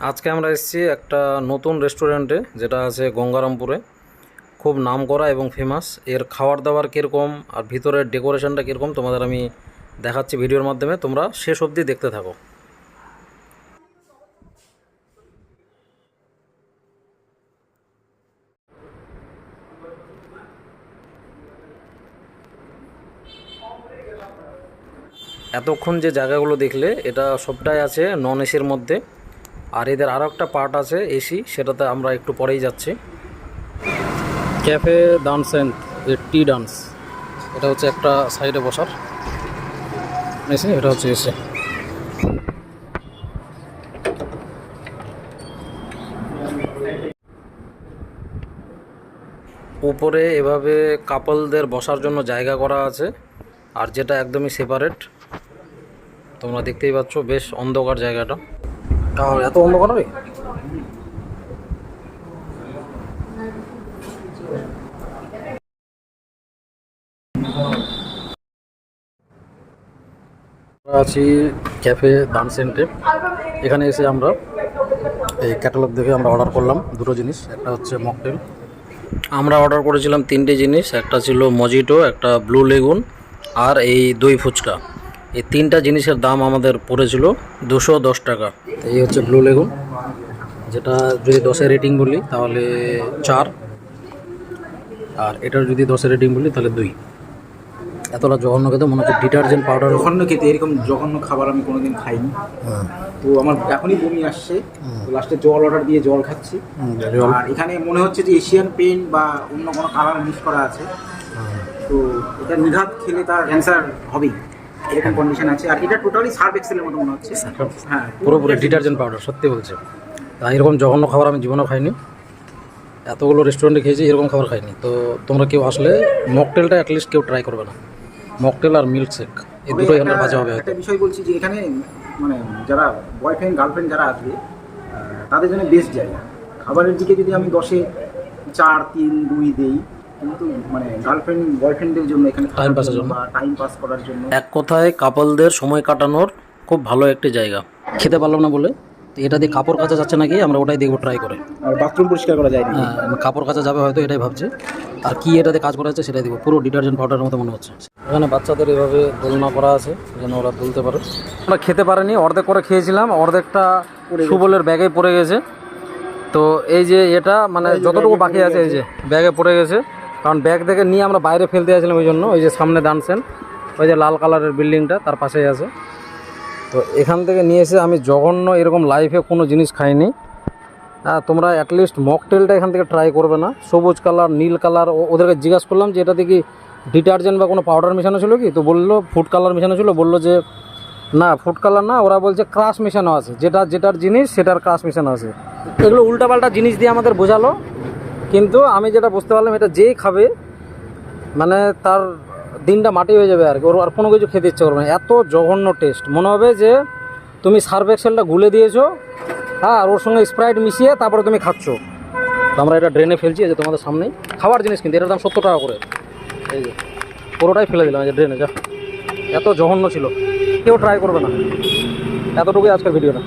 আজকে আমরা এসেছি একটা নতুন রেস্টুরেন্টে, যেটা আছে গঙ্গারামপুরে। খুব নামকরা এবং ফেমাস এর খাবার দাবার কীরকম আর ভিতরের ডেকোরেশনটা কীরকম তোমাদের আমি দেখাচ্ছি ভিডিওর মাধ্যমে। তোমরা শেষ অবধি দেখতে থাকো। এতক্ষণ যে জায়গাগুলো দেখলে, এটা সবটাই আছে নন এসির মধ্যে। আর এদের আরও একটা পার্ট আছে এসি সেটাতে আমরা একটু পরেই যাচ্ছি। Cafe dance and tea dance এটা হচ্ছে একটা সাইডে বসার। এসি এটা হচ্ছে এসি উপরে এভাবে কাপলদের বসার জন্য জায়গা করা আছে আর যেটা একদমই সেপারেট তোমরা দেখতেই পাচ্ছ বেশ অন্ধকার জায়গাটা। এত রে আমরা আছি ক্যাফে দান সেন্টে এখানে এসে আমরা এই ক্যাটালগ দেখে আমরা অর্ডার করলাম দুটো জিনিস। একটা হচ্ছে মকটেল। আমরা অর্ডার করেছিলাম তিনটে জিনিস। একটা ছিল মজিটো, একটা ব্লু লেগুন আর এই দই ফুচকা। এই তিনটা জিনিসের দাম আমাদের পড়েছিল দুশো দশ টাকা। এই হচ্ছে ব্লু লেগুন যেটা যদি দশে রেটিং বলি তাহলে চার আর এটার যদি দশে রেটিং বলি তাহলে দুই। এতটা জঘন্য খেতে মনে হচ্ছে ডিটারজেন্ট পাউডার জঘন্য খেতে এরকম জঘন্য খাবার আমি কোনোদিন খাইনি। তো আমার এখনই বমি আসছে। লাস্টে জল অর্ডার দিয়ে জল খাচ্ছি। আর এখানে মনে হচ্ছে যে এশিয়ান পেন্ট বা অন্য কোনো কালার মিক্স করা আছে। তো এটা নিঘাত খেলে তার ক্যান্সার হবেই। এরকম কন্ডিশন আছে। আর এটা টোটালি সার্ফ এক্সেলের মতো মনে হচ্ছে। হ্যাঁ পুরোপুরি ডিটারজেন্ট পাউডার সত্যি বলছে। তা এরকম জঘন্য খাবার আমি জীবনেও খাইনি। এতগুলো রেস্টুরেন্টে খেয়েছি এরকম খাবার খাইনি। তো তোমরা কেউ আসলে মকটেলটা অ্যাটলিস্ট কেউ ট্রাই করবে না। মকটেল আর মিল্ক শেক এই দুটোই এখানে বাজে হবে একটা বিষয় বলছি যে এখানে মানে যারা বয়ফ্রেন্ড গার্লফ্রেন্ড যারা আসবে তাদের জন্য বেস্ট জায়গা। খাবারের দিকে যদি আমি দশে চার তিন দুই দেই কিন্তু মানে গার্লফ্রেন্ড বয়ফ্রেন্ডের জন্য এখানে Time pass জন্য। টাইম পাস করার জন্য। এক কথায় কাপলদের সময় কাটানোর খুব ভালো একটি জায়গা। খেতে পারলাম না বলে এটা দিয়ে কাপড় কাচা যাচ্ছে নাকি আমরা ওটাই দেখব ট্রাই করে। আর বাথরুম পরিষ্কার করা যায় হ্যাঁ, কাপড় কাচা যাবে হয়তো এটাই ভাবছে। আর কি এটাতে কাজ করা যাচ্ছে সেটাই দেখব পুরো ডিটারজেন্ট পাউডারের মতো মনে হচ্ছে। এখানে বাচ্চাদের এভাবে দোলনা করা আছে যেন ওরা তুলতে পারে। আমরা খেতে পারিনি অর্ধেক করে খেয়েছিলাম অর্ধেকটা সুবলের ব্যাগে পড়ে গেছে। তো এই যে এটা মানে যতটুকু বাকি আছে এই যে ব্যাগে পড়ে গেছে। কারণ ব্যাগ থেকে নিয়ে আমরা বাইরে ফেলতে যাচ্ছিলাম ওই জন্য, ওই যে সামনে দানছেন, ওই যে লাল কালারের বিল্ডিংটা তার পাশেই আছে। তো এখান থেকে নিয়ে এসে আমি জঘন্য এরকম লাইফে কোনো জিনিস খাইনি। হ্যাঁ তোমরা অ্যাটলিস্ট মকটেলটা এখান থেকে ট্রাই করবে না। সবুজ কালার, নীল কালার ওদেরকে জিজ্ঞাসা করলাম যে এটাতে কি ডিটারজেন্ট বা কোনো পাউডার মেশানো ছিল কি? তো বলল ফুড কালার মেশানো ছিল, বলল যে, না ফুড কালার না, ওরা বলছে ক্রাশ মেশানো আছে। যেটা যেটার জিনিস, সেটার ক্রাশ মেশানো আছে। এগুলো উল্টাপাল্টা জিনিস দিয়ে আমাদের বোঝালো। কিন্তু আমি যেটা বুঝতে পারলাম, এটা যেই খাবে মানে তার দিনটা মাটি হয়ে যাবে আর কি। ওর আর কোনো কিছু খেতে ইচ্ছে করবে না। এত জঘন্য টেস্ট মনে হবে যে তুমি সার্ফ এক্সেলটা গুলে দিয়েছ হ্যাঁ আর ওর সঙ্গে স্প্রাইট মিশিয়ে তারপরে তুমি খাচ্ছ। তো আমরা এটা ড্রেনে ফেলছি যে তোমাদের সামনেই। খাবার জিনিস কিন্তু, এটার দাম সত্তর টাকা করে। এই যে, পুরোটাই ফেলে দিলাম যে ড্রেনে যা। এত জঘন্য ছিল। কেউ ট্রাই করবে না। এতটুকুই আজকের ভিডিওটা